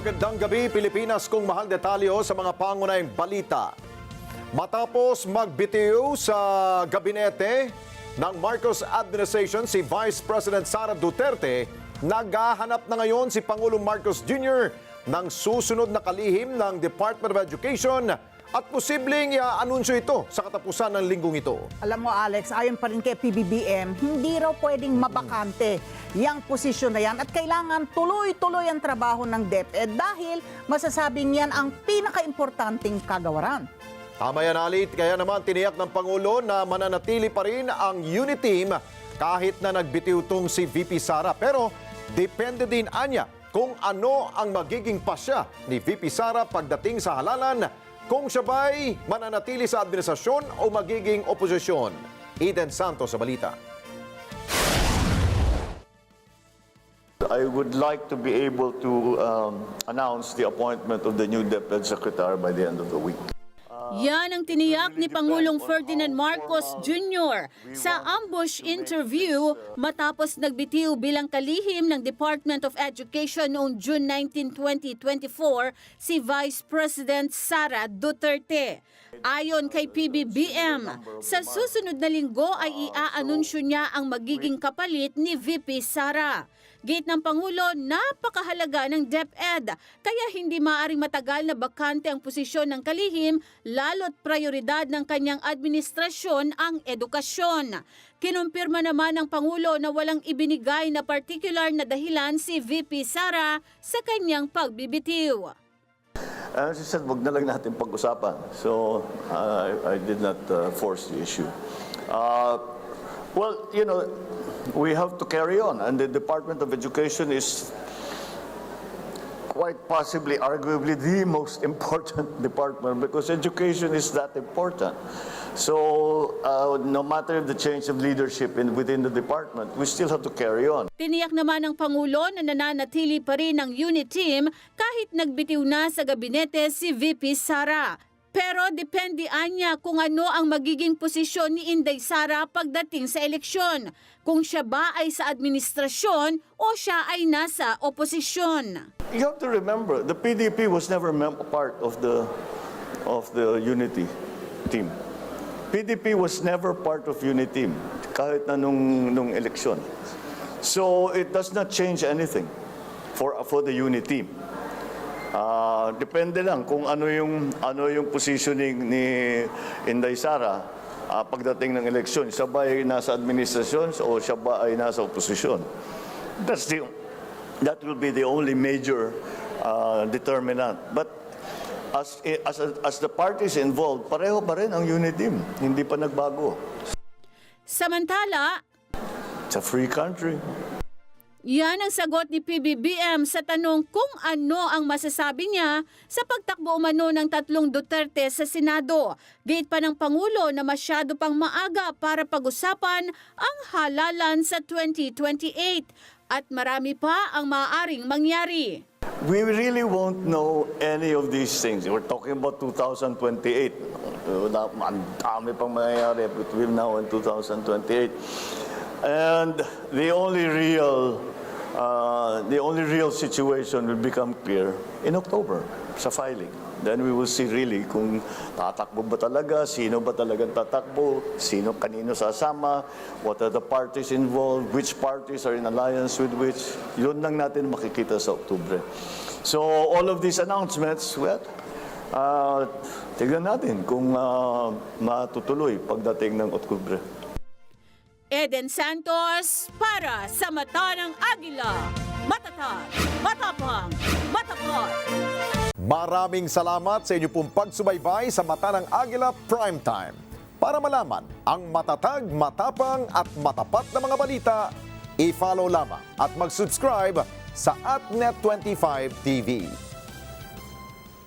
Magandang gabi Pilipinas kung mahal detalyo sa mga pangunahing balita. Matapos magbitiw sa gabinete ng Marcos administration si Vice President Sara Duterte, naghahanap na ngayon si Pangulong Marcos Jr. ng susunod na kalihim ng Department of Education at posibleng i-anunsyo ito sa katapusan ng linggong ito. Alam mo Alex, ayon pa rin kay PBBM, hindi raw pwedeng mabakante yung posisyon na yan at kailangan tuloy-tuloy ang trabaho ng DepEd dahil masasabing yan ang pinaka-importanting kagawaran. Tama yan, Alit. Kaya naman tiniyak ng Pangulo na mananatili pa rin ang unit team kahit na nagbitiw tong si VP Sara. Pero depende din anya kung ano ang magiging pasya ni VP Sara pagdating sa halalan kung siya ba'y mananatili sa administrasyon o magiging oposisyon. Eden Santos sa balita. I would like to be able to um, announce the appointment of the new DepEd Secretary by the end of the week. Yan ang tiniyak ni Pangulong Ferdinand Marcos Jr. sa ambush interview matapos nagbitiw bilang kalihim ng Department of Education noong June 19, 2024 si Vice President Sara Duterte. Ayon kay PBBM, sa susunod na linggo ay iaanunsyo niya ang magiging kapalit ni VP Sara. Gate ng Pangulo, napakahalaga ng DepEd kaya hindi maaring matagal na bakante ang posisyon ng kalihim lalo't prioridad ng kanyang administrasyon ang edukasyon. Kinumpirma naman ng Pangulo na walang ibinigay na particular na dahilan si VP Sara sa kanyang pagbibitiw. As I said, wag na lang natin pag-usapan. So, uh, I, I did not uh, force the issue. Uh, well, you know, we have to carry on. And the Department of Education is quite possibly, arguably, the most important department because education is that important. So, uh, no matter the change of leadership in, within the department, we still have to carry on. Tiniyak naman ng Pangulo na nananatili pa rin ang unit team kahit nagbitiw na sa gabinete si VP Sara. Pero depende anya kung ano ang magiging posisyon ni Inday Sara pagdating sa eleksyon. Kung siya ba ay sa administrasyon o siya ay nasa oposisyon. You have to remember, the PDP was never part of the of the unity team. PDP was never part of unity team kahit na nung nung eleksyon. So it does not change anything for for the unity team. Ah, depende lang kung ano yung ano yung positioning ni Inday Sara ah, pagdating ng eleksyon. Siya ba ay nasa administrasyon o siya ba ay nasa oposisyon? That's the that will be the only major uh, determinant. But as as as the parties involved, pareho pa rin ang unit team. Hindi pa nagbago. Samantala, It's a free country. Yan ang sagot ni PBBM sa tanong kung ano ang masasabi niya sa pagtakbo umano ng tatlong Duterte sa Senado. Gate pa ng Pangulo na masyado pang maaga para pag-usapan ang halalan sa 2028 at marami pa ang maaaring mangyari. We really won't know any of these things. We're talking about 2028. Wala- Ang dami pang mangyayari between now and 2028. And the only real uh, the only real situation will become clear in October sa filing. Then we will see really kung tatakbo ba talaga, sino ba talagang tatakbo, sino kanino sasama, what are the parties involved, which parties are in alliance with which. Yun lang natin makikita sa Oktubre. So all of these announcements, well, uh, tignan natin kung uh, matutuloy pagdating ng Oktubre. Eden Santos para sa Mata ng Agila. Matatag, matapang, matapat. Maraming salamat sa inyo pong pagsubaybay sa Mata ng Agila Primetime. Para malaman ang matatag, matapang at matapat na mga balita, i-follow lamang at mag-subscribe sa AtNet25 TV.